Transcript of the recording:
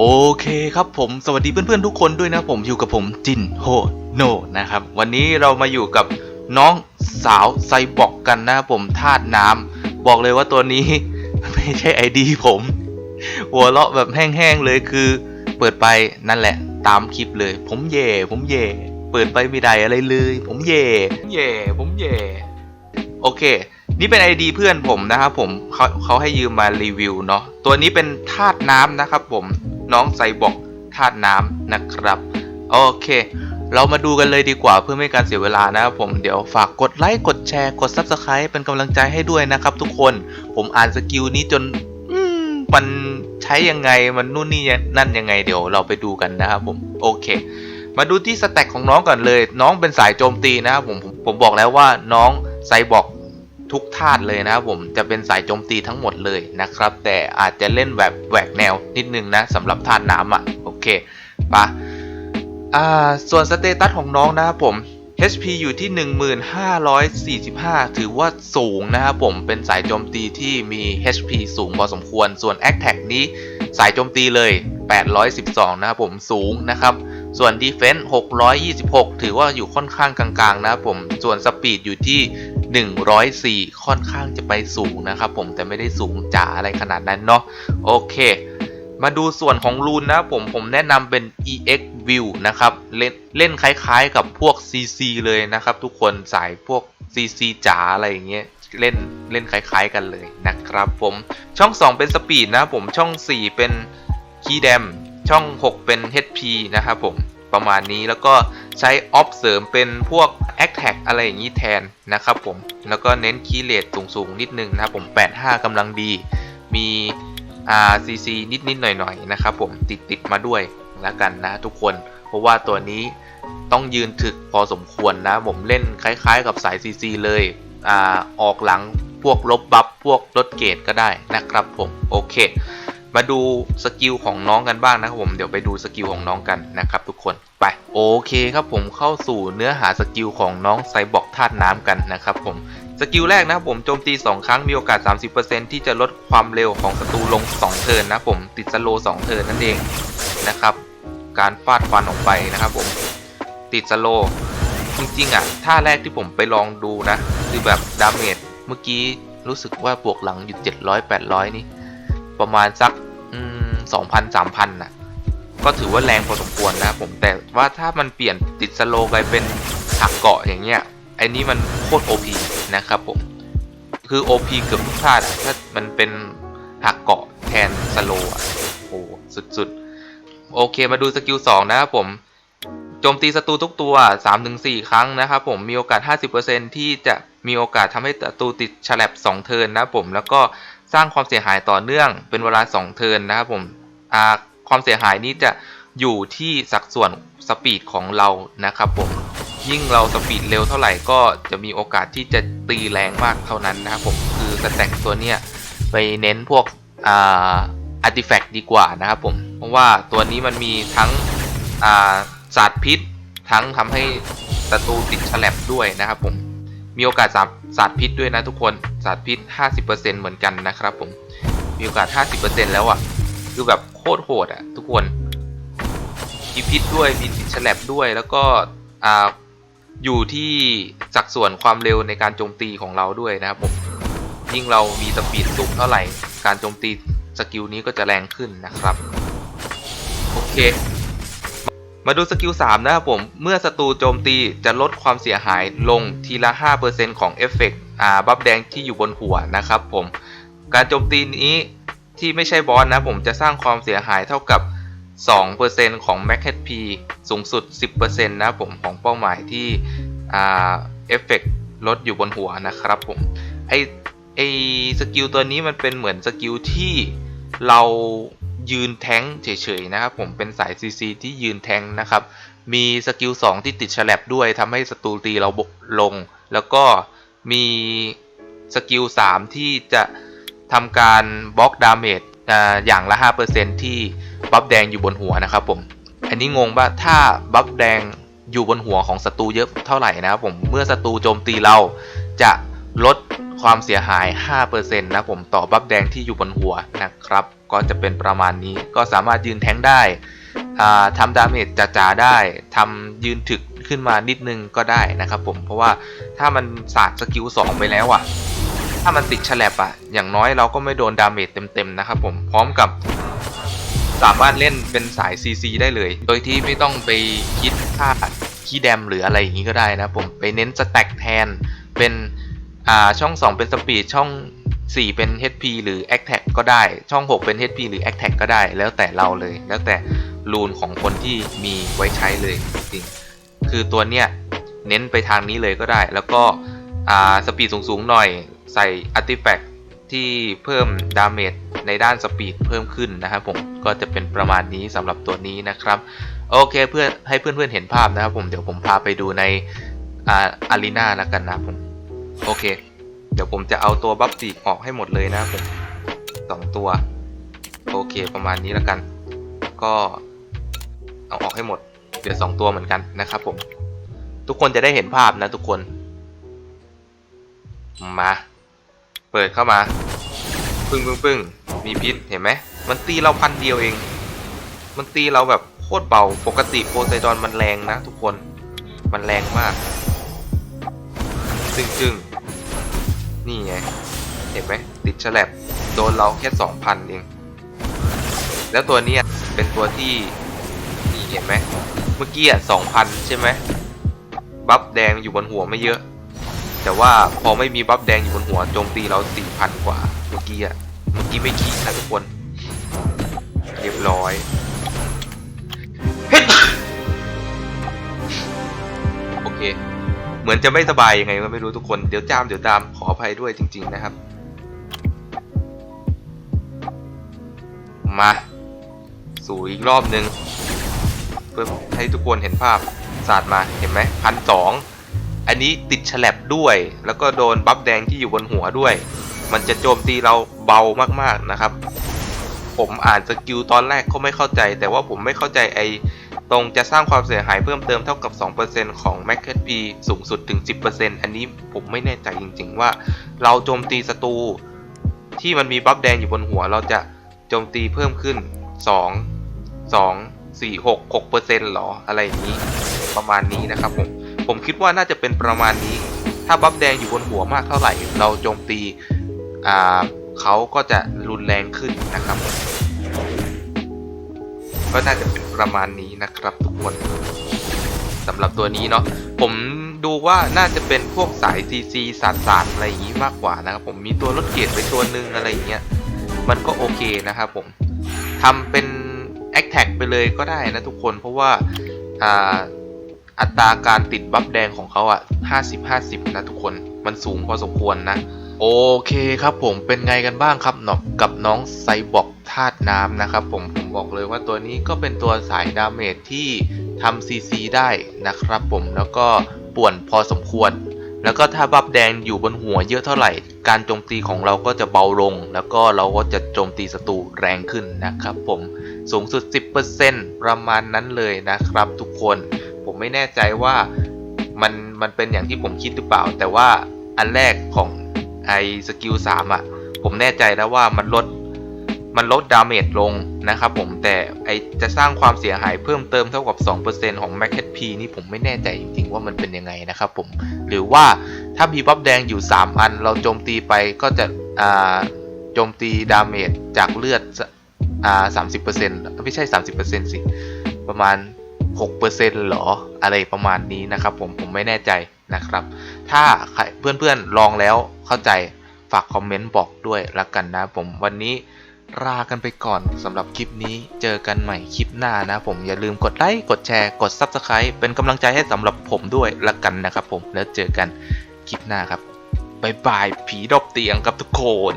โอเคครับผมสวัสดีเพื่อนๆทุกคนด้วยนะผมอยู่กับผมจินโฮโนนะครับ วันนี้เรามาอยู่กับน้องสาวไซบอร์กกันนะครับผมธาตุน้ำบอกเลยว่าตัวนี้ไม่ใช่ไอดีผม หัวเราะแบบแห้งๆเลยคือ เปิดไปนั่นแหละ ตามคลิปเลย ผมเย่ผมเย่เปิดไปไม่ได้อะไรเลย ผมเย่ผมเย่ผมเย่โอเค นี่เป็น ID เพื่อนผมนะครับผมเขาเขาให้ยืมมารีวิวเนาะตัวนี้เป็นธาตุน้ำนะครับผม น้องไซบอร์กธาตุน้ำนะครับ โอเค เรามาดูกันเลยดีกว่าเพื่อไม่การเสียเวลานะครับผมเดี๋ยวฝากกดไลค์กดแชร์กด Subscribe เป็นกำลังใจให้ด้วยนะครับทุกคนผมอ่านสกิลนี้จนมันใช้ยังไงมันนู่นนี่นั่นยังไงเดี๋ยวเราไปดูกันนะครับผมโอเค มาดูที่สแต็กของน้องก่อนเลย น้องเป็นสายโจมตีนะครับผมผมผมบอกแล้วว่าน้องไซบอร์ก ทุกธาตุเลยนะครับผมจะเป็นสายโจมตีทั้งหมดเลยนะครับ แต่อาจจะเล่นแบบแหวกแนวนิดนึงนะสำหรับธาตุน้ำอะโอเคปะอ่าส่วนสเตตัสของน้องนะครับผม HP อยู่ที่ 1545 ถือว่าสูงนะครับผมเป็นสายโจมตีที่มี HP สูงพอสมควร ส่วน a t t a c นี้สายโจมตีเลย 812 นะครับผมสูงนะครับ ส่วน Defense 626 ถือว่าอยู่ค่อนข้างกลางๆนะครับผม ส่วน Speed อยู่ที่ 104 ค่อนข้างจะไปสูงนะครับผมแต่ไม่ได้สูงจ๋าอะไรขนาดนั้นเนาะโอเค มาดูส่วนของรูนนะผมผมแนะนำเป็น EX View นะครับ เล่นเล่นคล้ายๆกับพวก CC เลยนะครับ ทุกคนสายพวก CC จ๋าอะไรอย่างเงี้ยเล่นเล่นคล้ายๆกันเลยนะครับผมช่อง 2 เป็นสปีดนะผมช่อง 4 เป็นคีย์แดมช่อง 6 เป็น HP นะครับผม ประมาณนี้แล้วก็ใช้ออฟเสริมเป็นพวก a t t a c อะไรอย่างนี้แทนนะครับผม แล้วก็เน้นคีย์เลทสูงๆนิดนึงนะครับผม 85กำลังดี มีอ่า CC นิดๆหน่อยๆนะครับผมติดติดๆมาด้วยแล้วกันนะทุกคน เพราะว่าตัวนี้ต้องยืนถึกพอสมควรนะ ผมเล่นคล้ายๆ กับสาย CC เลยอ่าออกหลังพวกลบบัฟพวกลดเกรดก็ได้นะครับผม โอเค มาดูสกิลของน้องกันบ้างนะครับผมเดี๋ยวไปดูสกิลของน้องกันนะครับทุกคนไปโอเคครับผมเข้าสู่เนื้อหาสกิลของน้องไซบอร์กธาตุน้ำกันนะครับผมสกิลแรกนะครับผมโจมตี 2 ครั้งมีโอกาส 30%ที่จะลดความเร็วของศัตรูลง 2 เทิร์นนะผมติดสโล2เทิร์นนั่นเองนะครับ การฟาดฟันออกไปนะครับผมติดสโลจริงๆอะท่าแรกที่ผมไปลองดูนะ คือแบบดาเมจเมื่อกี้รู้สึกว่าบวกหลังอยู่ 700-800 นี่ ประมาณสักสองพันสามพันน่ะ ก็ถือว่าแรงพอสมควรนะครับผมแต่ว่าถ้ามันเปลี่ยนติดสโลว์ไปเป็นหักเกาะอย่างเงี้ยไอ้นี้มันโคตร OP นะครับผม คือ OP เกือบทุกชาติถ้ามันเป็นหักเกาะแทนสโลอะโอ้สุดๆ โอเคมาดูสกิล2นะครับผมโจมตีศัตรูทุกตัว 3-4 ครั้งนะครับผมมีโอกาส 50%ที่จะมีโอกาสทำให้ศัตรูติดฉลับ2เทินนะครับผมแล้วก็ สร้างความเสียหายต่อเนื่องเป็นเวลา 2 เทิร์นนะครับผมความเสียหายนี้จะอยู่ที่สัดส่วนสปีดของเรานะครับผมยิ่งเราสปีดเร็วเท่าไหร่ก็จะมีโอกาสที่จะตีแรงมากเท่านั้นนะครับผมคือสแต็กตัวเนี้ยไปเน้นพวกอ่าอาร์ติแฟกต์ดีกว่านะครับผมเพราะว่าตัวนี้มันมีทั้งอ่าสารพิษ ทั้งทำให้ศัตรูติดฉลับด้วยนะครับผม มีโอกาสสาสารพิษด้วยนะทุกคนสารพิษ 50%เหมือนกันนะครับผม มีโอกาส 50%แล้วอะ่ะ คือแบบโคตรโหดอะ่ะ ทุกคน มีพิษด้วยมีติดฉลับด้วยแล้วก็อ่าอยู่ที่สัดส่วนความเร็วในการโจมตีของเราด้วยนะครับผมยิ่งเรามีสปีดสูงเท่าไหร่ การโจมตีสกิลนี้ก็จะแรงขึ้นนะครับ โอเค มาดูสกิล 3 นะครับผม เมื่อศัตรูโจมตีจะลดความเสียหายลงทีละ 5%ของเอฟเฟกต์อาบัฟแดงที่อยู่บนหัวนะครับผม การโจมตีนี้ที่ไม่ใช่บอสนะผมจะสร้างความเสียหายเท่ากับ 2%ของ Max HP สูงสุด 10%นะผมของเป้าหมายที่เอฟเฟกต์ลดอยู่บนหัวนะครับผม ไอไอสกิลตัวนี้มันเป็นเหมือนสกิลที่เรา ยืนแท้งเฉยๆนะครับผมเป็นสาย CC ที่ยืนแท้งนะครับ มีสกิล 2 ที่ติดฉลับด้วยทำให้ศัตรูตีเราบกลง แล้วก็มีสกิล 3 ที่จะทำการบล็อกดาเมจอ่าอย่างละ 5%ที่บัฟแดงอยู่บนหัวนะครับผม อันนี้งงว่าถ้าบัฟแดงอยู่บนหัวของศัตรูเยอะเท่าไหร่นะครับผม เมื่อศัตรูโจมตีเราจะลดความเสียหาย 5%นะผมต่อบัฟแดงที่อยู่บนหัวนะครับ ก็จะเป็นประมาณนี้ ก็สามารถยืนแทงได้ทำดาเมจจ๋าๆได้ทำยืนถึกขึ้นมานิดนึงก็ได้นะครับผมเพราะว่าถ้ามันสาดสกิล2ไปแล้วอะ ถ้ามันติดฉลับอะ อย่างน้อยเราก็ไม่โดนดาเมจเต็มๆนะครับผมพร้อมกับสามารถเล่นเป็นสาย CC ได้เลย โดยที่ไม่ต้องไปคิดค่าคีย์แดมหรืออะไรอย่างนี้ก็ได้นะผมไปเน้นสแต็กแทนเป็นอ่าช่อง 2 เป็นสปีดช่อง 4 เป็น HP หรือ a t t a c ก็ได้ ช่อง 6 เป็น HP หรือ a t t a c ก็ได้ แล้วแต่เราเลย แล้วแต่รูนของคนที่มีไว้ใช้เลยจริงๆคือตัวเนี้ยเน้นไปทางนี้เลยก็ได้ แล้วก็อ่าสปีดสูงๆหน่อยใส่ Artifact ที่เพิ่มดาเมจในด้านสปีดเพิ่มขึ้นนะครับผมก็จะเป็นประมาณนี้สำหรับตัวนี้นะครับโอเคเพื่อนให้เพื่อนๆเห็นภาพนะครับผมเดี๋ยวผมพาไปดูในอ่าอารีนาแล้วกันนะผมโอเค ดี๋ยวผมจะเอาตัวบัฟฟีออกให้หมดเลยนะครับผมสองตัว โอเคประมาณนี้แล้วกัน ก็เอาออกให้หมดเดี๋ยวสองตัวเหมือนกันนะครับผม ทุกคนจะได้เห็นภาพนะทุกคน มา เปิดเข้ามาปึ้งปึ้งปึ้งมีพิษเห็นไหมมันตีเราพันเดียวเอง มันตีเราแบบโคตรเบาปกติโพไซดอนมันแรงนะทุกคนมันแรงมากจึ้งจึง นี่ไง เห็นไหมติดฉลับโดนเราแค่สองพันเอง แล้วตัวนี้เป็นตัวที่นี่เห็นไหมเมื่อกี้อะสองพันใช่ไหมบัฟแดงอยู่บนหัวไม่เยอะ แต่ว่าพอไม่มีบัฟแดงอยู่บนหัวโจมตีเราสี่พันกว่า เมื่อกี้อะเมื่อกี้ไม่ขี้นะทุกคนเรียบร้อยโอเค เหมือนจะไม่สบายยังไงก็ไม่รู้ทุกคน เดี๋ยวจามเดี๋ยวตามขออภัยด้วยจริง ๆ นะครับ มา สู่อีกรอบหนึ่งเพื่อให้ทุกคนเห็นภาพสาดมาเห็นไหมพันสองอันนี้ติดฉลับด้วย แล้วก็โดนบัฟแดงที่อยู่บนหัวด้วย มันจะโจมตีเราเบามากๆนะครับ ผมอ่านสกิลตอนแรกก็ไม่เข้าใจ แต่ว่าผมไม่เข้าใจไอ ตรงจะสร้างความเสียหายเพิ่มเติมเท่ากับ 2%ของ Max HP สูงสุดถึง 10%อันนี้ผมไม่แน่ใจจริง ๆ ว่า เราโจมตีศัตรูที่มันมีบัฟแดงอยู่บนหัว เราจะโจมตีเพิ่มขึ้น 2 2 4 6 6%หรออะไรอย่างนี้ประมาณนี้นะครับผม ผมคิดว่าน่าจะเป็นประมาณนี้ ถ้าบัฟแดงอยู่บนหัวมากเท่าไหร่ เราโจมตีเขาก็จะรุนแรงขึ้นนะครับ ก็น่าจะเป็นประมาณนี้นะครับทุกคนสำหรับตัวนี้เนาะผมดูว่าน่าจะเป็นพวกสาย CC ศาสตร์ศาสตร์อะไรอย่างนี้มากกว่านะครับผมมีตัวลดเกียรติไปตัวหนึ่งอะไรอย่างเงี้ยมันก็โอเคนะครับผมทำเป็น a c t a g ไปเลยก็ได้นะทุกคนเพราะว่าอ่าอัตราการติดบัฟแดงของเขาอะ50-50 นะทุกคน มันสูงพอสมควรนะ โอเคครับผมเป็นไงกันบ้างครับหนอกกับน้องไซบอร์กธาตุน้ำนะครับผมผมบอกเลยว่าตัวนี้ก็เป็นตัวสายดาเมจที่ทำซีซีได้นะครับผมแล้วก็ป่วนพอสมควร แล้วก็ถ้าบัฟแดงอยู่บนหัวเยอะเท่าไหร่ การโจมตีของเราก็จะเบาลง แล้วก็เราก็จะโจมตีศัตรูแรงขึ้นนะครับผมสูงสุด 10%ประมาณนั้นเลยนะครับทุกคนผมไม่แน่ใจว่ามันมันเป็นอย่างที่ผมคิดหรือเปล่า แต่ว่าอันแรกของ ไอสกิล3อะ ผมแน่ใจแล้วว่ามันลดมันลดดาเมจลงนะครับผมแต่ไอจะสร้างความเสียหายเพิ่มเติมเท่ากับ 2%ของ Max HP นี่ผมไม่แน่ใจจริงๆว่ามันเป็นยังไงนะครับผม หรือว่าถ้ามีบัฟแดงอยู่ 3 อัน เราโจมตีไปก็จะอ่าโจมตีดาเมจจากเลือดอ่า30%ไม่ใช่30%สิบเปอร์เซ็นต์สิ ประมาณ6%หรออะไรประมาณนี้นะครับผมผมไม่แน่ใจ นะครับ ถ้าเพื่อนๆลองแล้วเข้าใจฝากคอมเมนต์บอกด้วยละกันนะผมวันนี้ลากันไปก่อนสำหรับคลิปนี้เจอกันใหม่คลิปหน้านะผมอย่าลืมกดไลค์กดแชร์กด Subscribe เป็นกำลังใจให้สำหรับผมด้วยละกันนะครับผมแล้วเจอกันคลิปหน้าครับบ๊ายบายผีดอบเตียงครับทุกคน